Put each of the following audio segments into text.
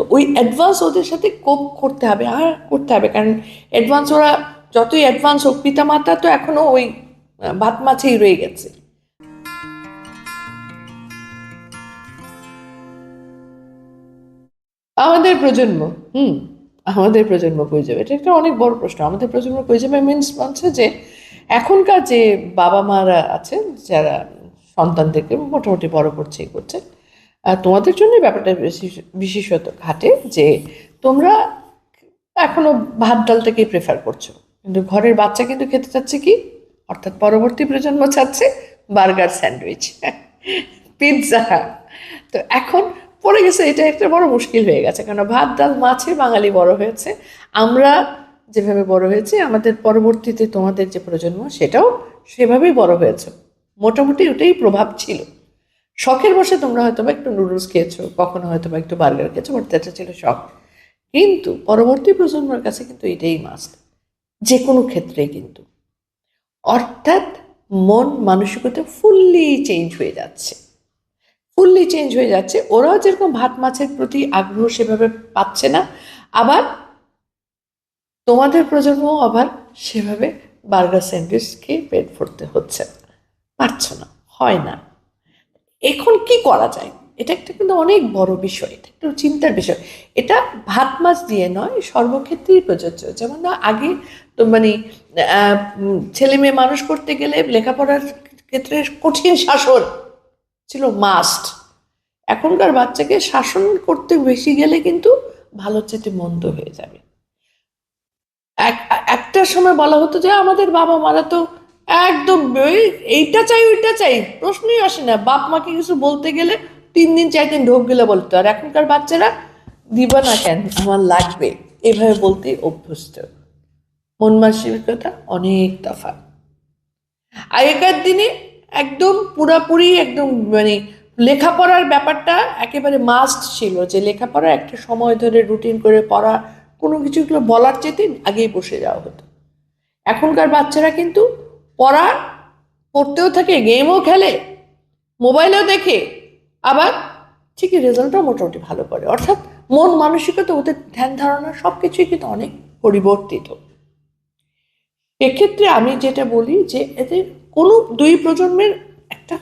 তো ওই অ্যাডভান্স ওদের সাথে কোপ করতে হবে আর করতে হবে। কারণ অ্যাডভান্স ওরা যতই অ্যাডভান্স হোক পিতামাতা তো এখনও ওই ভাত মাছেই রয়ে গেছে। আমাদের প্রজন্ম হুম আমাদের প্রজন্ম কই যাবে? এটা একটা অনেক বড় প্রশ্ন। আমাদের প্রজন্ম কই যাবে? মিনস হচ্ছে যে এখনকার যে বাবা মারা আছেন যারা সন্তানদেরকে মোটামুটি বড় করছে করছে আহ, তোমাদের জন্য ব্যাপারটা বেশি বিশেষত ঘাটে যে তোমরা এখনও ভাত ডালটাকেই প্রেফার করছ। কিন্তু ঘরের বাচ্চা কিন্তু খেতে চাচ্ছে কি? অর্থাৎ পরবর্তী প্রজন্ম চাচ্ছে বার্গার স্যান্ডউইচ, পিৎজা। তো এখন পড়ে গেছে, এটা একটা বড় মুশকিল হয়ে গেছে কারণ ভাত ডাল মাছে বাঙালি বড় হয়েছে। আমরা যেভাবে বড় হয়েছে, আমাদের পরবর্তীতে তোমাদের যে প্রজন্ম, সেটাও সেভাবেই বড় হয়েছে। মোটামুটি ওটাই প্রভাব ছিল। শখের বসে তোমরা হয়তো বা একটু নুডলস খেয়েছো, কখনো হয়তো বা একটু বার্গার খেয়েছো বাট এটা ছিল শখ। কিন্তু পরবর্তী প্রজন্মের কাছে কিন্তু এটাই মাস্ট যে কোনো ক্ষেত্রেই কিন্তু। অর্থাৎ মন মানসিকতা ফুললি চেঞ্জ হয়ে যাচ্ছে। ফুললি চেঞ্জ হয়ে যাচ্ছে। ওরাও যেরকম ভাত মাছের প্রতি আগ্রহ সেভাবে পাচ্ছে না, আবার তোমাদের প্রজন্ম আবার সেভাবে বার্গার স্যান্ডউইচ খেয়ে পেট ভরতে হচ্ছে পারছ না, হয় না। এখন কি করা যায়? এটা একটা কিন্তু অনেক বড় বিষয়, এটা একটু চিন্তার বিষয়। এটা ভাত মাছ দিয়ে নয়, সর্বক্ষেত্রেই প্রযোজ্য। যেমন না, আগে তো মানে ছেলে মেয়ে মানুষ করতে গেলে লেখাপড়ার ক্ষেত্রে কঠিন শাসন ছিল মাস্ট এখনকার বাচ্চাকে শাসন করতে বেশি গেলে কিন্তু ভালো চেতে মন্দ হয়ে যাবে। এক- একটা সময় বলা হতো যে, আমাদের বাবা মারা তো একদম এইটা চাই, ওইটা চাই, প্রশ্নই আসে না। বাপ মাকে কিছু বলতে গেলে তিন দিন, চার দিন ঢোক গেলে বলতো, আর এখনকার বাচ্চারা দিবা না কেন? আমার লাগবে। এভাবে বলতেই অভ্যস্ত। মন মানসিকতা অনেক তফাৎ। আগেকার দিনে একদম পুরাপুরি একদম মানে লেখাপড়ার ব্যাপারটা একেবারে মাস্ট ছিল যে, লেখাপড়া একটা সময় ধরে রুটিন করে পড়া, কোনো কিছুগুলো বলার চেতে আগেই বসে যাওয়া হতো। এখনকার বাচ্চারা কিন্তু পড়া পড়তেও থাকে গেমও খেলে মোবাইলেও দেখে, আবার ঠিকই রেজাল্টও মোটামুটি ভালো করে। অর্থাৎ মন মানসিকতা, ওদের ধ্যান ধারণা সব কিছুই কিন্তু অনেক পরিবর্তিত। এক্ষেত্রে আমি যেটা বলি যে এদের কোনো দুই প্রজন্মের একটা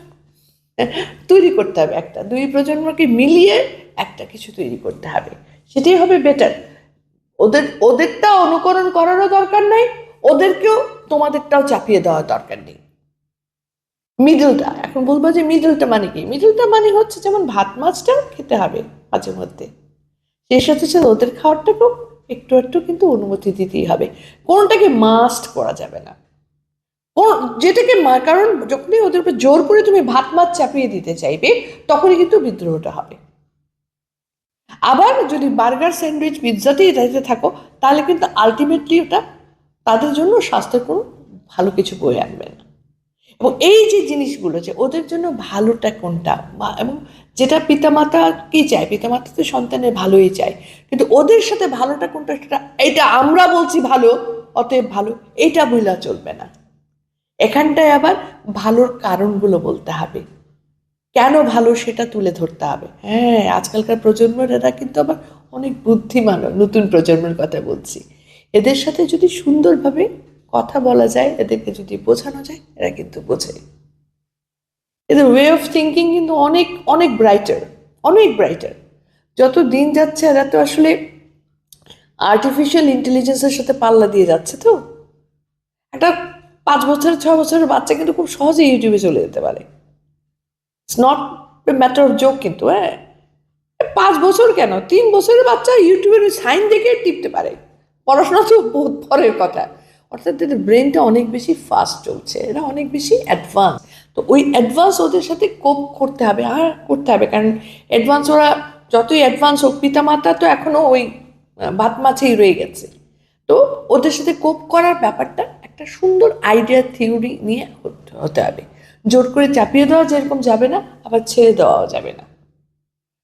তৈরি করতে হবে একটা। দুই প্রজন্মকে মিলিয়ে একটা কিছু তৈরি করতে হবে। সেটাই হবে বেটার ওদের, ওদেরটা অনুকরণ করারও দরকার নাই ওদেরকেও তোমাদেরটাও চাপিয়ে দেওয়ার দরকার নেই। মিডলটা, এখন বলব যে মিডলটা মানে কি? মিডলটা মানে হচ্ছে যেমন ভাত মাছটা খেতে হবে মাঝে মধ্যে। সেই সাথে সাথে ওদের খাওয়ারটাকেও একটু একটু কিন্তু অনুমতি দিতেই হবে। কোনটাকে মাস্ট করা যাবে না। কোন, যেটাকে কারণ যখনই ওদের উপর জোর করে তুমি ভাত মাছ চাপিয়ে দিতে চাইবে, তখনই কিন্তু বিদ্রোহটা হবে। আবার যদি বার্গার, স্যান্ডউইচ, পিৎজাতেই দিতে থাকো, তাহলে কিন্তু আলটিমেটলি ওটা তাদের জন্য স্বাস্থ্যের কোনো ভালো কিছু বয়ে আনবে না এবং এই যে জিনিসগুলো যে ওদের জন্য ভালোটা কোনটা বা এবং যেটা পিতামাতা কি চায়? পিতামাতা তো সন্তানের ভালোই চায়। কিন্তু ওদের সাথে ভালোটা কোনটা? সেটা এটা আমরা বলছি ভালো, অতএব ভালো এইটা বইলা চলবে না। এখানটায় আবার ভালোর কারণগুলো বলতে হবে। কেন ভালো সেটা তুলে ধরতে হবে? হ্যাঁ আজকালকার প্রজন্মের কিন্তু আবার অনেক বুদ্ধিমান নতুন প্রজন্মের কথা বলছি। এদের সাথে যদি সুন্দরভাবে কথা বলা যায়, এদেরকে যদি বোঝানো যায়, এরা কিন্তু বোঝে। এদের ওয়ে অফ থিঙ্কিং কিন্তু অনেক অনেক ব্রাইটার অনেক ব্রাইটার যত দিন যাচ্ছে, এরা তো আসলে আর্টিফিশিয়াল ইন্টেলিজেন্সের সাথে পাল্লা দিয়ে যাচ্ছে তো। একটা পাঁচ বছর, ছ বছরের বাচ্চা কিন্তু খুব সহজে ইউটিউবে চলে যেতে পারে। It's not a matter of joke কিন্তু হ্যাঁ। পাঁচ বছর কেন? তিন বছরের বাচ্চা ইউটিউবের সাইন দেখে টিপতে পারে। পড়াশোনা তো পরের কথা। অর্থাৎ এদের ব্রেনটা অনেক বেশি ফাস্ট চলছে, এরা অনেক বেশি অ্যাডভান্স তো ওই অ্যাডভান্স ওদের সাথে কোপ করতে হবে, আর করতে হবে, কারণ অ্যাডভান্স ওরা যতই অ্যাডভান্স হোক, পিতামাতা তো এখনও ওই ভাত মাছেই রয়ে গেছে। তো ওদের সাথে কোপ করার ব্যাপারটা একটা সুন্দর আইডিয়া থিওরি নিয়ে হতে- হতে হবে। জোর করে চাপিয়ে দেওয়া যেরকম যাবে না, আবার ছেড়ে দেওয়াও যাবে না।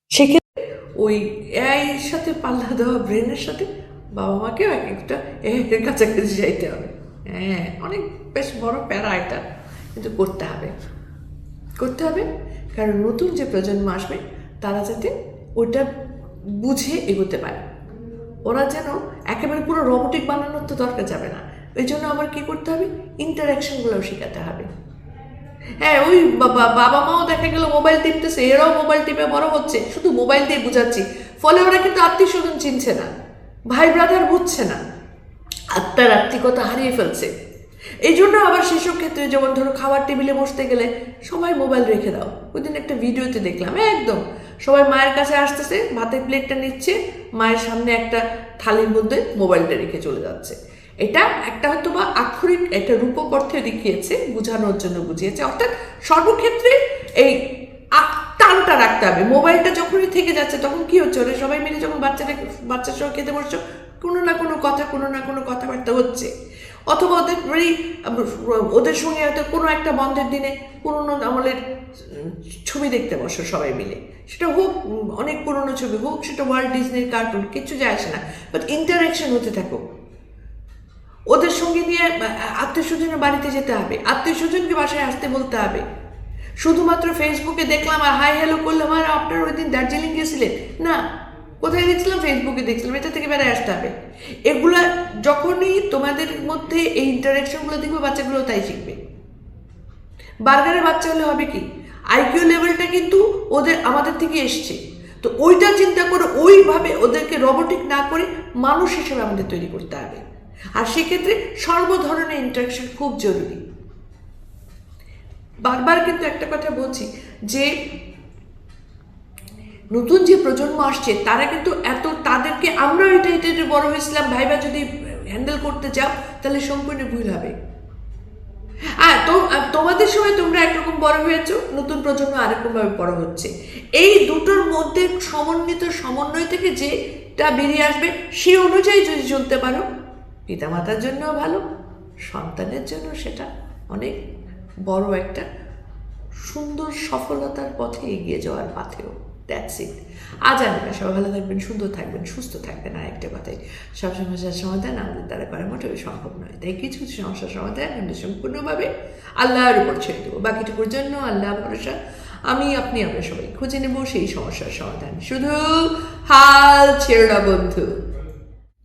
সেক্ষেত্রে ওই এআইয়ের সাথে পাল্লা দেওয়া ব্রেনের সাথে বাবা মাকেও এক একটা এর কাছাকাছি যাইতে হবে। হ্যাঁ অনেক বেশ বড় প্যারা এটা, কিন্তু করতে হবে। করতে হবে, কারণ নতুন যে প্রজন্ম আসবে, তারা যাতে ওইটা বুঝে এগোতে পারে। ওরা যেন একেবারে পুরো রোবোটিক বানানোর তো দরকার যাবে না। ওই জন্য আমার কি করতে হবে? ইন্টারাকশনগুলোও শেখাতে হবে। হ্যাঁ ওই বাবা মাও দেখা গেল মোবাইল টিপতেছে, এরাও মোবাইল টিপে বড় হচ্ছে। শুধু মোবাইল দিয়ে বুঝাচ্ছি। ফলে ওরা কিন্তু আত্মীয় স্বজন চিনছে না। ভাই ব্রাদার বুঝছে না। আত্মার আত্মিকতা হারিয়ে ফেলছে। এই জন্য আবার সেসব ক্ষেত্রে যেমন ধরো খাবার টেবিলে বসতে গেলে সবাই মোবাইল রেখে দাও। ওই দিন একটা ভিডিওতে দেখলাম, একদম। সবাই মায়ের কাছে আসতেছে ভাতের প্লেটটা নিচ্ছে, মায়ের সামনে একটা থালির মধ্যে মোবাইলটা রেখে চলে যাচ্ছে। এটা একটা হয়তো বা আক্ষরিক একটা রূপক অর্থে দেখিয়েছে, বোঝানোর জন্য বুঝিয়েছে। অর্থাৎ সর্বক্ষেত্রে এই আ- রাখতে হবে। মোবাইলটা যখনই থেকে যাচ্ছে, তখন কি হচ্ছে? ওরা সবাই মিলে যখন বাচ্চাদের বাচ্চার সঙ্গে খেতে বসছো, কোনো না কোনো কথা, কোনো না কোনো কথাবার্তা হচ্ছে। অথবা ওদের এই ওদের সঙ্গে হয়তো কোনো একটা বন্ধের দিনে পুরোনো আমলের ছবি দেখতে বসো সবাই মিলে। সেটা হোক, অনেক পুরনো ছবি হোক, সেটা ওয়ার্ল্ড ডিজনির কার্টুন কিছু যায় আসে না। বাট ইন্টারাকশন হতে থাকো। ওদের সঙ্গে নিয়ে আত্মীয় স্বজনের বাড়িতে যেতে হবে। আত্মীয় স্বজনকে বাসায় আসতে বলতে হবে। শুধুমাত্র ফেসবুকে দেখলাম আর হাই হ্যালো করলাম আর আপনার ওই দিন দার্জিলিং গেছিলেন? না, কোথায় দেখছিলাম? ফেসবুকে দেখছিলাম, এটা থেকে বেড়ে আসতে হবে। এগুলো যখনই তোমাদের মধ্যে এই ইন্টারাকশনগুলো দেখবে, বাচ্চাগুলো তাই শিখবে। বার্গারের বাচ্চা হলে হবে কি? আইকিউ লেভেলটা কিন্তু ওদের আমাদের থেকে এসছে। তো ওইটা চিন্তা করে ওইভাবে ওদেরকে রোবোটিক না করে মানুষ হিসেবে আমাদের তৈরি করতে হবে। আর সেক্ষেত্রে সর্ব ধরনের ইন্টারাকশন খুব জরুরি। বারবার কিন্তু একটা কথা বলছি যে নতুন যে প্রজন্ম আসছে, তারা কিন্তু এত, তাদেরকে আমরা এটা এটা এটা বড় হয়েছিলাম। ভাইবা যদি হ্যান্ডেল করতে যাও, তাহলে সম্পূর্ণ ভুল হবে। আর তোমাদের সময় তোমরা একরকম বড় হয়েছো, নতুন প্রজন্ম আরেকরকম ভাবে বড় হচ্ছে। এই দুটোর মধ্যে সমন্বিত সমন্বয় থেকে যেটা বেরিয়ে আসবে, সে অনুযায়ী যদি চলতে পারো, পিতামাতার জন্যও ভালো, সন্তানের জন্য সেটা অনেক বড় একটা সুন্দর সফলতার পথে এগিয়ে যাওয়ার পাথেও। দ্যাটস ইট আজ আমি না, সবাই ভালো থাকবেন, সুন্দর থাকবেন, সুস্থ থাকবেন আর একটা কথাই। সব সমস্যার সমাধান আমাদের দ্বারা করা মোটেও সম্ভব নয়। তাই কিছু কিছু সমস্যার সমাধান আমরা সম্পূর্ণভাবে আল্লাহর উপর ছেড়ে দেবো। বাকিটুকুর জন্য আল্লাহ ভরসা। আমি, আপনি, আমরা সবাই খুঁজে নেব সেই সমস্যার সমাধান। শুধু হাল ছেড়ে বন্ধু।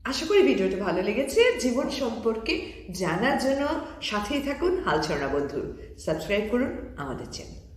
আশা করি ভিডিওটি ভালো লেগেছে। জীবন সম্পর্কে জানার জন্য সাথেই থাকুন হালছড়া বন্ধু। সাবস্ক্রাইব করুন আমাদের চ্যানেল